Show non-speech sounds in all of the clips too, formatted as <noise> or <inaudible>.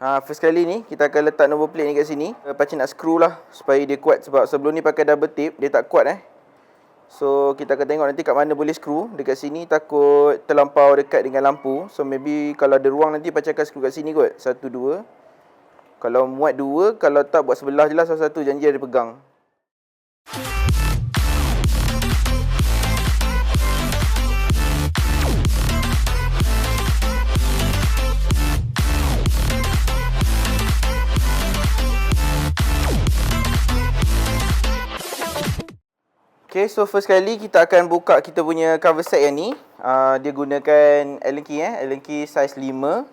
Ha, first kali ni kita akan letak number plate ni kat sini. Lepas nak screw lah supaya dia kuat sebab sebelum ni pakai double tip dia tak kuat eh. So kita akan tengok nanti kat mana boleh screw. Dekat sini takut terlampau dekat dengan lampu. So maybe kalau ada ruang nanti Pakcik akan screw kat sini kot. Satu dua. Kalau muat dua, kalau tak buat sebelah je lah salah satu janji ada pegang. Okay, so first kali kita akan buka kita punya cover set yang ni. Uh, dia gunakan Allen key eh, Allen key size 5.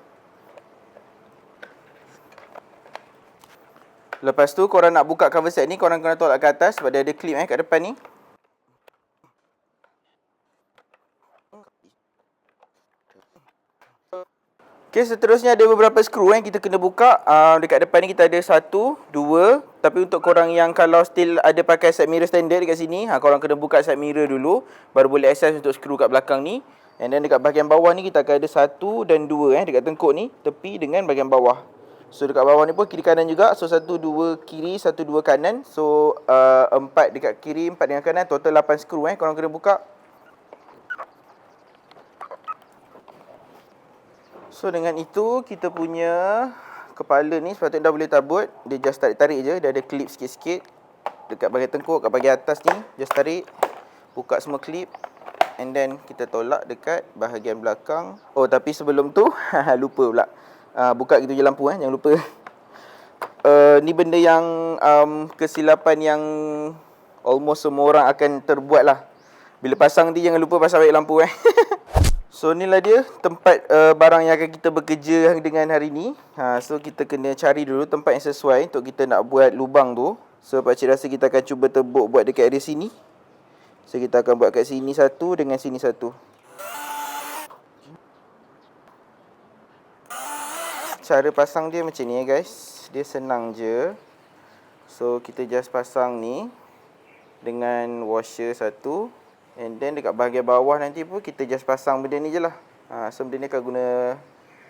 Lepas tu korang nak buka cover set ni, korang kena tolak ke atas sebab dia ada clip eh kat depan ni. Okay, seterusnya ada beberapa skru yang kita kena buka. Uh, dekat depan ni kita ada satu, dua. Tapi untuk korang yang kalau still ada pakai side mirror standard dekat sini, ha, korang kena buka side mirror dulu. Baru boleh access untuk skru kat belakang ni. And then dekat bahagian bawah ni kita akan ada satu dan dua eh, dekat tengkuk ni. Tepi dengan bahagian bawah. So dekat bawah ni pun kiri kanan juga. So satu, dua kiri, satu, dua kanan. So uh, empat dekat kiri, empat dengan kanan. Total lapan skru eh, korang kena buka. So dengan itu kita punya kepala ni sepatutnya dah boleh tabut. Dia just tarik-tarik je. Dia ada clip sikit-sikit. Dekat bahagian tengkuk, kat bahagian atas ni. Just tarik. Buka semua clip. And then kita tolak dekat bahagian belakang. Oh tapi sebelum tu <laughs> lupa pula. Uh, buka gitu je lampu eh. Jangan lupa. Uh, ni benda yang um, kesilapan yang almost semua orang akan terbuat lah. Bila pasang ni jangan lupa pasang baik lampu eh. <laughs> So inilah dia tempat uh, barang yang akan kita bekerja dengan hari ni. Ha, so kita kena cari dulu tempat yang sesuai untuk kita nak buat lubang tu. So pak cik rasa kita akan cuba tebuk buat dekat area sini. So kita akan buat kat sini satu dengan sini satu. Cara pasang dia macam ni ya guys. Dia senang je. So kita just pasang ni dengan washer satu. And then dekat bahagian bawah nanti pun kita just pasang benda ni je lah. Ha, so benda ni akan guna,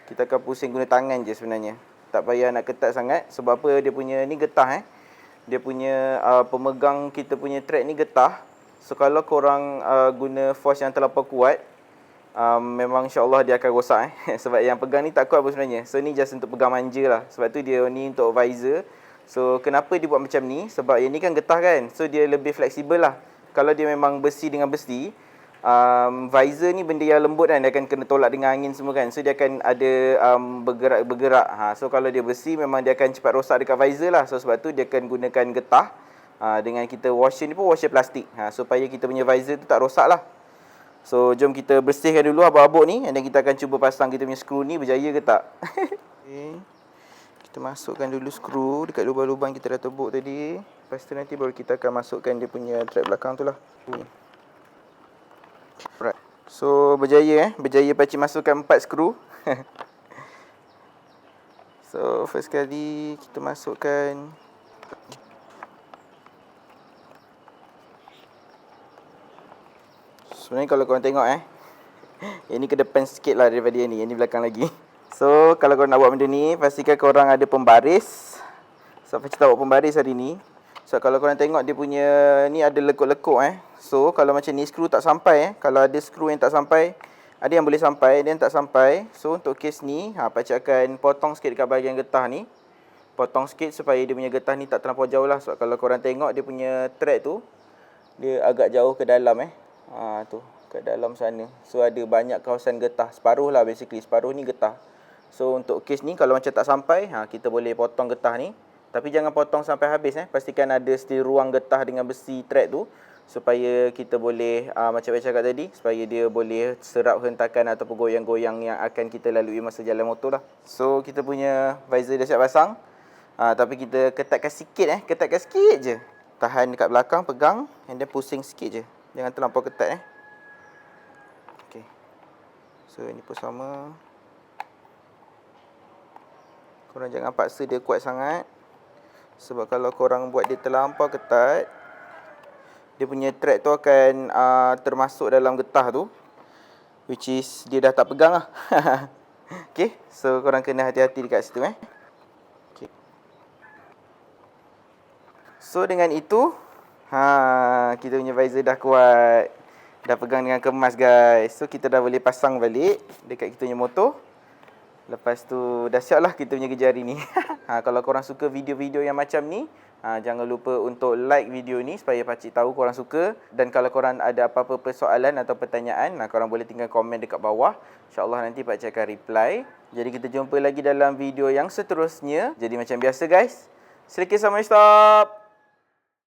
kita akan pusing guna tangan je sebenarnya. Tak payah nak ketat sangat. Sebab apa dia punya ni getah eh. Dia punya uh, pemegang kita punya track ni getah. So kalau korang uh, guna force yang terlalu kuat, um, memang insyaAllah dia akan rosak eh. <laughs> Sebab yang pegang ni tak kuat pun sebenarnya. So ni just untuk pegang manja lah. Sebab tu dia ni untuk visor. So kenapa dia buat macam ni? Sebab yang ni kan getah kan. So dia lebih fleksibel lah kalau dia memang besi dengan besi, um, visor ni benda yang lembut kan, dia akan kena tolak dengan angin semua kan. So dia akan ada um, bergerak-bergerak. Ha, so kalau dia besi, memang dia akan cepat rosak dekat visor lah. So sebab tu dia akan gunakan getah. Ha, dengan kita washer ni pun washer plastik. Ha, supaya kita punya visor tu tak rosak lah. So jom kita bersihkan dulu abuk-abuk ni. Dan kita akan cuba pasang kita punya skru ni berjaya ke tak. <laughs> okay. Kita masukkan dulu skru dekat lubang-lubang kita dah tebuk tadi. Lepas tu nanti baru kita akan masukkan dia punya track belakang tu lah. Ni. Right. So berjaya eh. Berjaya pakcik masukkan empat skru. <laughs> so first kali kita masukkan. Sebenarnya kalau korang tengok eh. <laughs> Yang ni ke depan sikit lah daripada yang ni. Yang ni belakang lagi. <laughs> So kalau korang nak buat benda ni. Pastikan korang ada pembaris. So pakcik tak buat pembaris hari ni. So kalau korang tengok dia punya ni ada lekuk-lekuk eh. So kalau macam ni skru tak sampai eh. Kalau ada skru yang tak sampai, ada yang boleh sampai, ada yang tak sampai. So untuk kes ni, ha pakcik akan potong sikit dekat bahagian getah ni. Potong sikit supaya dia punya getah ni tak terlampau jauh lah. Sebab kalau korang tengok dia punya thread tu, dia agak jauh ke dalam eh. Ha tu, ke dalam sana. So ada banyak kawasan getah. Separuh lah basically, separuh ni getah. So untuk kes ni kalau macam tak sampai, ha kita boleh potong getah ni. Tapi jangan potong sampai habis eh. Pastikan ada still ruang getah dengan besi thread tu supaya kita boleh uh, macam saya cakap tadi supaya dia boleh serap hentakan ataupun goyang-goyang yang akan kita lalui masa jalan motor lah. So kita punya visor dah siap pasang. Uh, tapi kita ketatkan sikit eh, ketatkan sikit je. Tahan dekat belakang, pegang and then pusing sikit je. Jangan terlampau ketat eh. Okay. So ini pun sama. Korang jangan paksa dia kuat sangat sebab kalau korang buat dia terlampau ketat dia punya track tu akan uh, termasuk dalam getah tu which is dia dah tak pegang lah. <laughs> Okay, so korang kena hati-hati dekat situ eh. Okay. so dengan itu ha, kita punya visor dah kuat. Dah pegang dengan kemas guys. So kita dah boleh pasang balik dekat kita punya motor. Lepas tu dah siap lah kita punya kerja hari ni. <laughs> ha, kalau korang suka video-video yang macam ni, ha, jangan lupa untuk like video ni supaya pakcik tahu korang suka. Dan kalau korang ada apa-apa persoalan atau pertanyaan, ha, korang boleh tinggal komen dekat bawah. InsyaAllah nanti pakcik akan reply. Jadi kita jumpa lagi dalam video yang seterusnya. Jadi macam biasa guys. Sedikit sama stop.